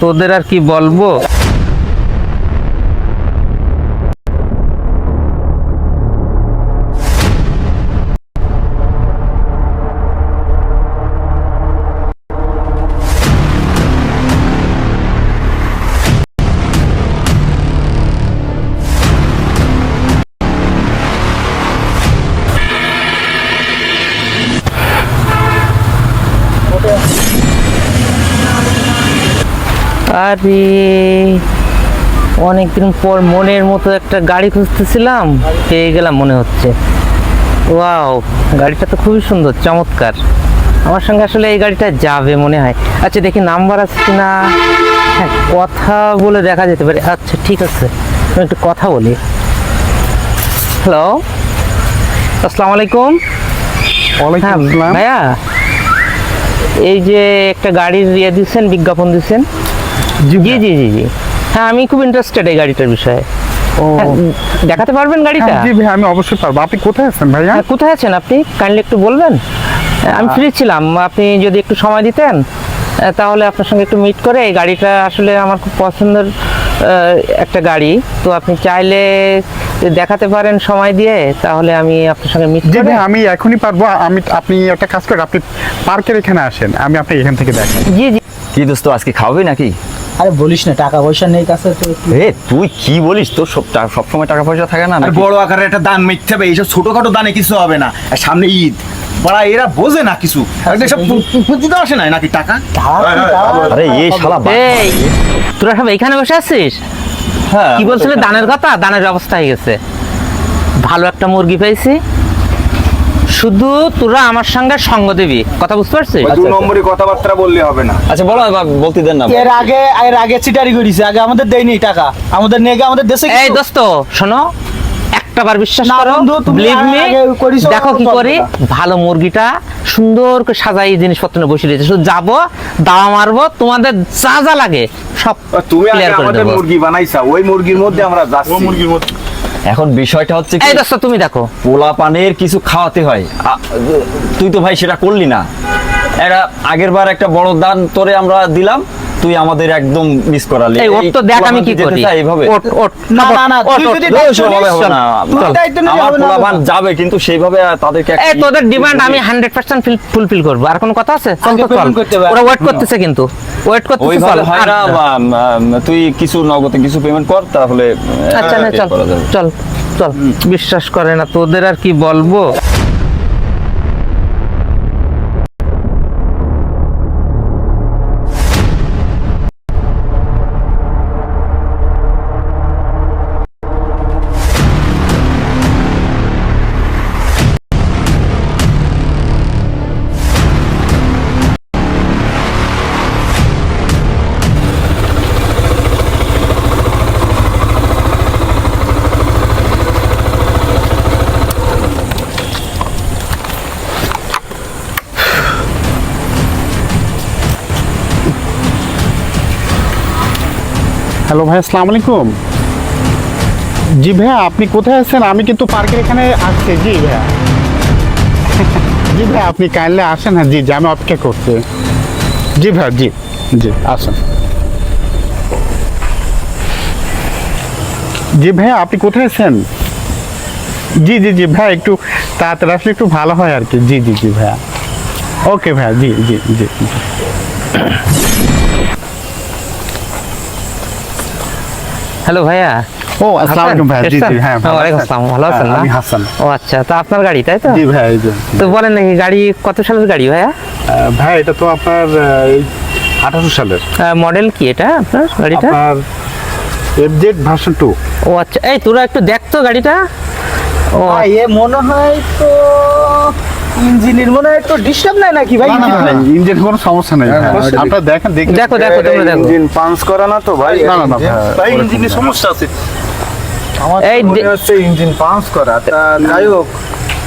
তোদের আর কি বলব? আরে অনেকদিন পর মনের মতো একটা গাড়ি খুঁজতেছিলাম পেয়ে গেলাম মনে হচ্ছে। ওয়াও গাড়িটা তো খুবই সুন্দর চমৎকার। আমার সঙ্গে আসলে এই গাড়িটা যাবে মনে হয়। আচ্ছা দেখি নাম্বার আছে কি না হ্যাঁ কথা বলে দেখা যেতে পারে। আচ্ছা ঠিক আছে। আমি একটু কথা বলি। হ্যালো আসসালামু আলাইকুম। হ্যাঁ ভাইয়া এই যে একটা গাড়ির ইয়ে দিচ্ছেন বিজ্ঞাপন দিচ্ছেন জি জি জি জি হ্যাঁ আমি খুব ইন্টারেস্টেড এই গাড়িটার বিষয়ে। ও। হ্যাঁ, দেখাতে পারবেন গাড়িটা? হ্যাঁ, জি ভাই আমি অবশ্যই পারব। আপনি কোথায় আছেন ভাইয়া? হ্যাঁ, কোথায় আছেন আপনি? কাইন্ডলি একটু বলবেন? আমি ফ্রি ছিলাম। আপনি যদি একটু সময় দিতেন তাহলে আপনার সঙ্গে একটু মিট করে এই গাড়িটা আসলে আমার খুব পছন্দের একটা গাড়ি। তো আপনি চাইলে দেখাতে পারেন সময় দিয়ে তাহলে আমি আপনার সঙ্গে মিট জি করে আমি এখনই পারব। আমি আপনি একটা কাজ করেন আপনি পার্কের এখানে আসেন। আমি আপনাকে এখান থেকে দেখাই। জি জি। কি দোস্ত আজকে খাওয়াবি নাকি? আরে বলিস না টাকা পয়সা নেই কাছে তো এ তুই কি বলিস? তোর সব সবসময় টাকা পয়সা থাকে না আর বড় আকারের একটা দান মিথ্যে হবে এইসব ছোটখাটো দানে কিছু হবে না। আর সামনে ঈদ। বড়া এরা বোঝে না কিছু। এসব পুঁজিতে আসে না নাকি টাকা? কি ধার? আরে এই শালা এই তোরা সব এখানে বসে আছিস? হ্যাঁ, কি বলছিলে দানের কথা? দানের ব্যবস্থা হয়ে গেছে। ভালো একটা মুরগি পেয়েছি শুধু তোরা আমার সঙ্গে সঙ্গ দিবি। কথা বুঝতে পারছিস? দু নম্বরই কথাবার্তা বললে হবে না। আচ্ছা বলো এবার বলতে দেন না। এর আগে এর আগে চিটারি করেছে আগে আমাদের দেয়নি টাকা। আমাদের নেগে আমাদের দেশে এই দোস্ত শোনো একটা বার বিশ্বাস করো আগে করিছো, দেখো কি আমার করি ভালো মুরগিটা সুন্দর করে সাজাই জিনিসপত্র নিয়ে বসে রয়েছে শুধু যাব দাওয়া মারবো তোমাদের যা যা লাগে সব তুমি আমাদের মুরগি বানাইছা ওই মুরগির মধ্যে আমরা যাচ্ছি। মুরগির মধ্যে। এখন বিষয়টা হচ্ছে এই দোস্ত তুমি দেখো। পোলা পানের কিছু খাওয়াতে হয়। তুই তো ভাই সেটা করলি না। একটা আগের বার একটা বড় দান তোরে আমরা দিলাম তুই আমাদের একদম মিস করালি। এই ওট তো দেখ আমি কি করি এইভাবে। ওট ওট না, না, না, তুই যদি দায়িত্ব হবে না। আমার হবে না, পোলাপান যাবে কিন্তু সেইভাবে তাদেরকে এই তোদের ডিমান্ড আমি হান্ড্রেড পার্সেন্ট ফুলফিল করব। আর কোনো কথা আছে? চল তো চল। করতে হবে। ওরা ওয়েট করতেছে কিন্তু। ওয়েট করতেছে চল। আর- তুই কিছু নগদে কিছু পেমেন্ট কর তাহলে আচ্ছা না চল। চল চল। বিশ্বাস করে না তোদের আর কি বলব? হ্যালো ভাই, আসসালামু আলাইকুম। জি ভাইয়া, আপনি কোথায় আছেন? আমি কিন্তু পার্কের এখানে আসছি জি ভাইয়া। জি ভাইয়া, আপনি কাইন্ডলি আসেন। হ্যাঁ জি জি, আমি অপেক্ষা করছি। জি ভাইয়া, জি জি, আসেন। জি ভাইয়া, আপনি কোথায় আছেন? জি জি জি, ভাইয়া, একটু তাড়াতাড়ি আসলে একটু ভালো হয় আর কি। জি জি জি, ভাইয়া। ওকে ভাইয়া, জি জি জি জি। হ্যালো ভাইয়া। ও আসসালামু আলাইকুম ভাইয়া জি জি হ্যাঁ ওয়ালাইকুম আসসালাম ভালো আছেন হ্যাঁ, না? আমি হাসান। ও আচ্ছা তো আপনার গাড়ি তাই তো? জি ভাই তো বলেন নাকি গাড়ি কত সালের গাড়ি ভাইয়া? ভাই এটা তো আপনার আঠারো সালের। মডেল কি এটা আপনার গাড়িটা? আপনার এফজেড ভার্সন টু ও আচ্ছা এই তোরা একটু দেখ তো গাড়িটা। ও ভাই, এ মনে হয় তো ইঞ্জিনের মনে একটু ডিস্টার্ব নাই নাকি ভাই? ইঞ্জিন কোনো সমস্যা নেই আপনারা দেখেন দেখলে দেখো দেখো তোমরা দেখো। ইঞ্জিন পাঞ্চ করা না তো ভাই? না, না, না, ভাই, ভাই ওরকম ইঞ্জিনের না। সমস্যা আছে। আমার মনে হচ্ছে ইঞ্জিন পাঞ্চ করা। তা যাই হোক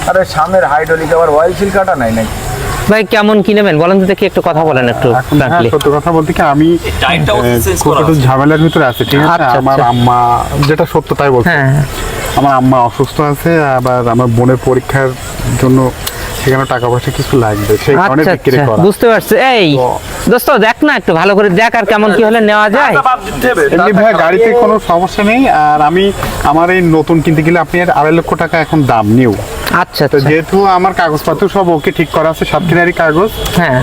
আরে সামনের হাইড্রোলিক আবার অয়েল সিল কাটা নাই নাকি? ভাই কেমন কি নেবেন? বলেন তো দেখি একটু কথা বলেন একটু হ্যাঁ, সত্য কথা বলতে কি আমি খুব একটু ঝামেলার ভিতরে আছে ঠিক আছে? আচ্ছা, আমার আচ্ছা। আম্মা যেটা সত্য তাই বলছি। হ্যাঁ হ্যাঁ। আমার আম্মা অসুস্থ আছে আবার আমার বোনের পরীক্ষার জন্য সেখানে টাকা পয়সা কিছু লাগবে সেই কারণে আচ্ছা বিক্রি আচ্ছা করা। বুঝতে পারছি। এই দোস্ত দেখ না একটু ভালো করে দেখ আর কেমন কি হলে নেওয়া যায়। এমনি ভাই গাড়িতে কোনো সমস্যা নেই আর আমি আমার এই নতুন কিনতে গেলে আপনি আর আড়াই লক্ষ টাকা এখন দাম নিউ আচ্ছা তো আচ্ছা। যেহেতু আমার কাগজপত্র সব ওকে ঠিক করা আছে সব কিনারই কাগজ। হ্যাঁ।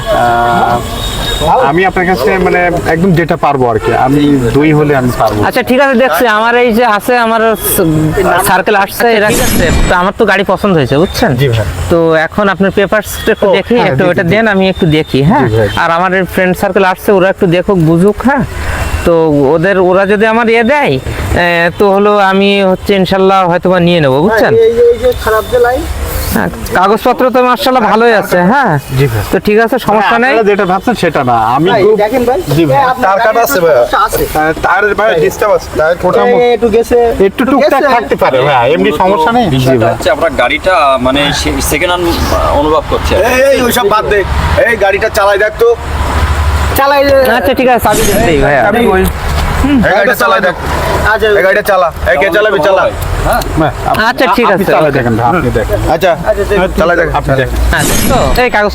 আমি আপনার কাছে মানে একদম যেটা পারব আর কি। আমি দুই হলে আমি পারব। আচ্ছা ঠিক আছে দেখছি। আমার এই যে আছে আমার সার্কেল আসছে এরা ঠিক আছে। তো আমার তো গাড়ি পছন্দ হয়েছে বুঝছেন? জি ভাই। তো এখন আপনার পেপারস একটু দেখি হ্যাঁ, একটু দিন, ওটা দেন আমি একটু দেখি হ্যাঁ? আর আমার ফ্রেন্ড সার্কেল আসছে ওরা একটু দেখুক বুঝুক হ্যাঁ? তো ওদের ওরা যদি আমার ইয়ে দেয় তো হলো আমি হচ্ছে ইনশাল্লাহ হয়তো বা নিয়ে নেব বুঝছেন? এই যে খারাপ যে লাইন হ্যাঁ, কাগজপত্র তো মার্শাল্লাহ ভালোই আছে হ্যাঁ? জি ভাই। তো ঠিক আছে সমস্যা নেই? যেটা ভাবছেন সেটা না আমি দেখেন ভাই জি ভাই। তার কাটা আছে একটু ভাইয়া। আছে। তার ভাই ডিস্টার্ব আছে তার মোটামুটি একটু গেছে। একটু টুকটাক থাকতে পারে ভাই এমনি সমস্যা নেই? জি ভাই। হচ্ছে আমরা গাড়িটা মানে সেকেন্ড হ্যান্ড অনুভব করছে। এই এই ওইসব বাদ দে। এই গাড়িটা চালাই দেখ তো। চালাই আচ্ছা ঠিক আছে চাবি এই গাড়িটা চালাই দেখ। এই গাড়িটা চালা। এই কে চালাবি? চালা। আচ্ছা, ঠিক আছে, চালায় দেখেন আপনি দেখেন। আচ্ছা আপনি দেখেন হ্যাঁ এই কাগজ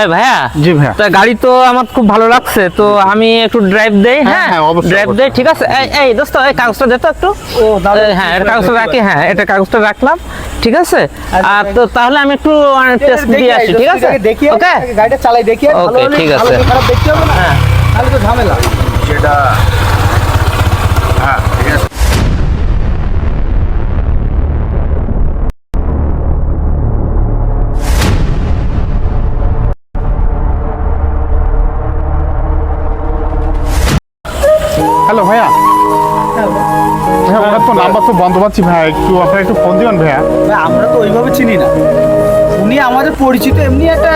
এ ভাইয়া জি ভাইয়া। তা গাড়ি তো আমার খুব ভালো লাগছে তো আমি একটু ড্রাইভ দেই হ্যাঁ হ্যাঁ, ড্রাইভ দেই ঠিক আছে? এই এই দোস্ত এই কাগজটা দে তো একটু। তাহলে হ্যাঁ এটা কাগজটা রাখি হ্যাঁ এটা কাগজটা রাখলাম ঠিক আছে? আচ্ছা, আর তো তাহলে আমি একটু টেস্ট দিয়ে আসি ঠিক আছে? দেখি ওকে গাড়িটা চালাই দেখি ঠিক আছে। খারাপ দেখতে হবে না? হ্যাঁ। তাহলে তো ঝামেলা। যেটা হ্যালো ভাইয়া। হ্যাঁ ওনার তো নাম্বার তো বন্ধ পাচ্ছি ভাই একটু আপনার একটু ফোন দিবেন ভাইয়া। ভাই, আমরা তো ওইভাবে চিনি না। উনি আমাদের পরিচিত এমনি একটা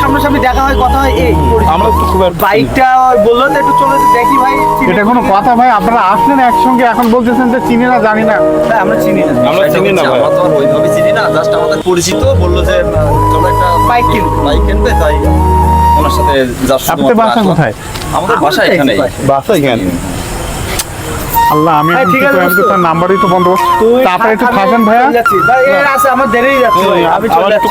সামনাসামনি দেখা হয় কথা হয় এই আমরা তো খুব বাইকটা বলল তো একটু চলে দেখি ভাই এটা কোনো কথা ভাই আপনারা আসলেন একসঙ্গে এখন বলতেছেন যে চিনি না জানি না। ভাই, আমরা চিনি না। আমরা চিনি না আমরা তো ওইভাবে চিনি না জাস্ট আমাদের পরিচিত বলল যে আহ, চলো একটা বাইক কিনবো। বাইক কিনবে তাই। ওনার সাথে যার আপনাদের বাসা কোথায়? আমাদের বাসা এখানে বাসায় কেন আল্লাহ আমি ঠিক আছে, তো। তার নাম্বারই তো বন্ধ তারপরে একটু থাকেন ভাইয়া? যাচ্ছি। ভাই, এর আছে আমার দেরি যাচ্ছে। ভাই, আমি চলে যাচ্ছি।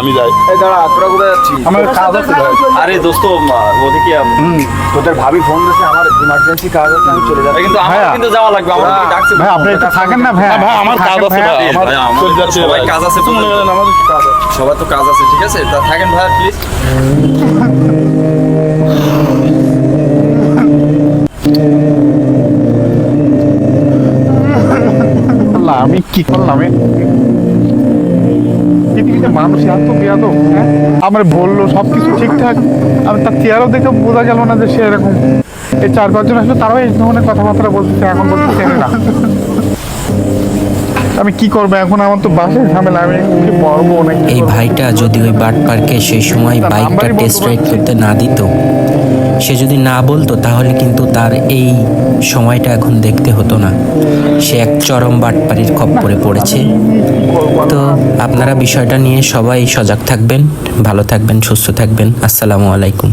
আমি যাই। এই দাঁড়া তোরা কোথায় যাচ্ছিস? আমার কাজ আছে ভাই। আরে দোস্ত ওদিকে আম, তোদের ভাবি ফোন দিয়েছে আমার ইমার্জেন্সি কাজ আছে আমি চলে যাচ্ছি। কিন্তু আমার। কিন্তু যাওয়া লাগবে আমার ভাইয়া, ডাকছে? ভাই আপনি একটু থাকেন না ভাইয়া। ভাই আমার কাজ আছে ভাই আমার চলে যাচ্ছে সবাই ভাই। কাজ আছে মনে করেন আমাদের কাজ আছে সবার তো কাজ আছে ঠিক আছে? তা থাকেন ভাইয়া প্লিজ এ? পৃথিবীতে মানুষ এত বেয়াদ হ্যাঁ? আমার বলল সবকিছু ঠিকঠাক। আমি তার চেয়ারও দেখে বোঝা গেল না যে সে এরকম। এই চার পাঁচজন আসলে তারাও এই ধরনের কথাবার্তা বলতেছে এখন বলতেছে না। আমি কি করব? এখন আমার তো বাসায় ঝামেলা আমি কি পড়ব নাকি এই ভাইটা যদি ওই বাট পার্কে সেই সময় বাইকটা টেস্ট রাইড করতে না দিত সে যদি না বলতো, তাহলে কিন্তু তার এই সময়টা এখন দেখতে হতো না। সে এক চরম বাটপাড়ির খপ্পরে পড়েছে। তো আপনারা বিষয়টা নিয়ে সবাই সজাগ থাকবেন, ভালো থাকবেন, সুস্থ থাকবেন। আসসালামু আলাইকুম।